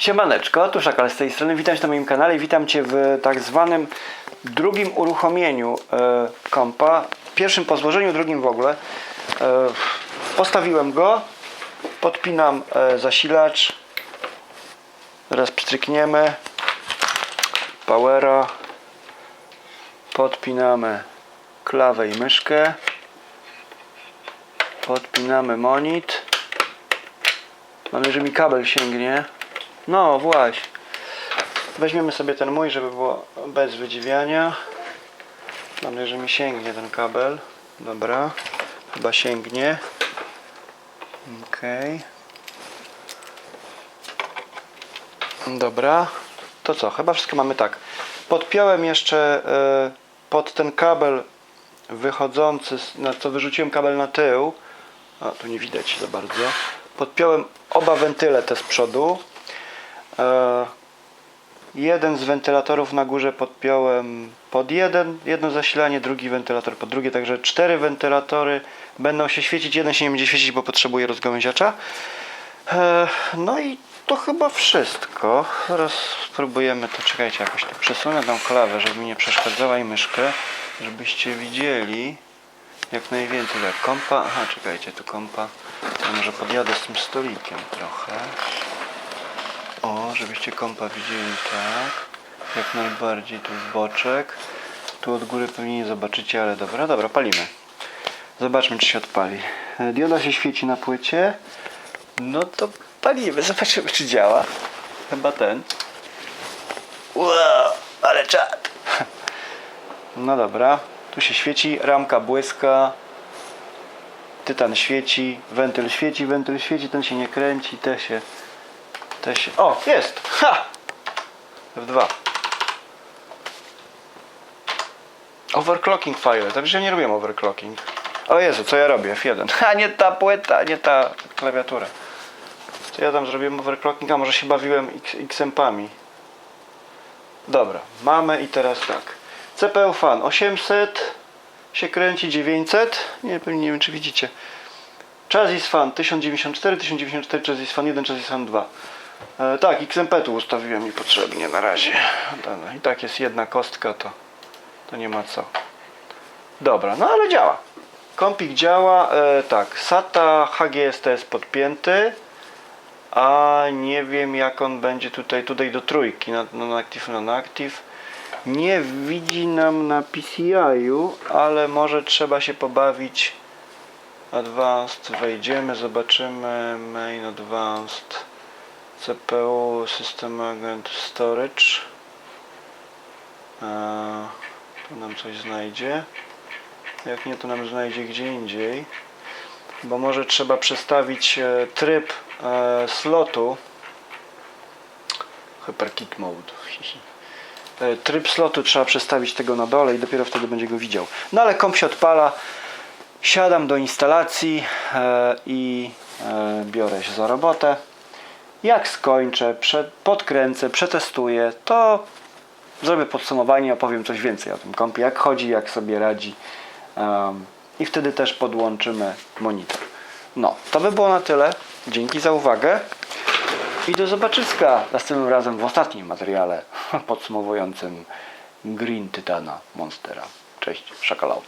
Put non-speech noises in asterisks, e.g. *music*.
Siemaneczko, tu Szakal z tej strony. Witam Cię na moim kanale i witam Cię w tak zwanym drugim uruchomieniu e, kompa. Pierwszym po złożeniu, drugim w ogóle. E, postawiłem go, podpinam e, zasilacz. Teraz pstrykniemy powera. Podpinamy klawę i myszkę. Podpinamy monit. Mam nadzieję, że mi kabel sięgnie. No właśnie. Weźmiemy sobie ten mój, żeby było bez wydziwiania. Mam nadzieję, że mi sięgnie ten kabel. Dobra. Chyba sięgnie. Okej. Dobra. To co? Chyba wszystko mamy tak. Podpiąłem jeszcze e, pod ten kabel wychodzący, na co wyrzuciłem kabel na tył. A tu nie widać za bardzo. Podpiąłem oba wentyle te z przodu. E, jeden z wentylatorów na górze podpiąłem pod jeden, jedno zasilanie, drugi wentylator pod drugie, także cztery wentylatory będą się świecić. Jeden się nie będzie świecić, bo potrzebuje rozgałęziacza. E, no i to chyba wszystko. Teraz spróbujemy to, czekajcie, jakoś tak przesunę tą klawę, żeby mi nie przeszkadzała i myszkę, żebyście widzieli jak najwięcej. Tak, kompa, aha, czekajcie, tu kompa. Ja może podjadę z tym stolikiem trochę. O, żebyście kompa widzieli tak. Jak najbardziej tu w boczek. Tu od góry pewnie nie zobaczycie, ale dobra, dobra, palimy. Zobaczmy, czy się odpali. E, Dioda się świeci na płycie. No to palimy, *laughs* zobaczymy, czy działa. Chyba ten. Wow, ale czad. *laughs* No dobra, tu się świeci, ramka błyska. Tytan świeci, wentyl świeci, wentyl świeci, ten się nie kręci, te się te się... O, jest! Ha! F2. Overclocking file. Także nie robiłem overclocking. O Jezu, co ja robię? F1. Ha, nie ta płyta, nie ta klawiatura. Co ja tam zrobiłem overclocking? A może się bawiłem XMP-ami. Dobra, mamy i teraz tak. CPU fan 800 się kręci 900. Nie, pewnie nie wiem czy widzicie. Chassis fan 1094, 1094 Chassis fan 1, Chassis fan 2. E, tak, XMP tu ustawiłem niepotrzebnie na razie. I tak jest jedna kostka, to, to nie ma co. Dobra, no ale działa. Kompik działa. E, tak, SATA HGST jest podpięty. A nie wiem jak on będzie tutaj, tutaj do trójki, na non-active, non-active. Nie widzi nam na PCI-u, ale może trzeba się pobawić Advanced, wejdziemy, zobaczymy Main Advanced CPU, System Agent Storage. Eee, tu nam coś znajdzie. Jak nie to nam znajdzie gdzie indziej. Bo może trzeba przestawić e, tryb e, slotu. Hyperkit Mode. E, tryb slotu trzeba przestawić tego na dole i dopiero wtedy będzie go widział. No ale komp się odpala. Siadam do instalacji e, i e, biorę się za robotę. Jak skończę, podkręcę, przetestuję, to zrobię podsumowanie opowiem coś więcej o tym kompie, jak chodzi, jak sobie radzi. Em, I wtedy też podłączymy monitor. No, to by było na tyle. Dzięki za uwagę. I do zobaczyska następnym razem w ostatnim materiale *laughs* podsumowującym Green Titana Monstera. Cześć, szakalaut.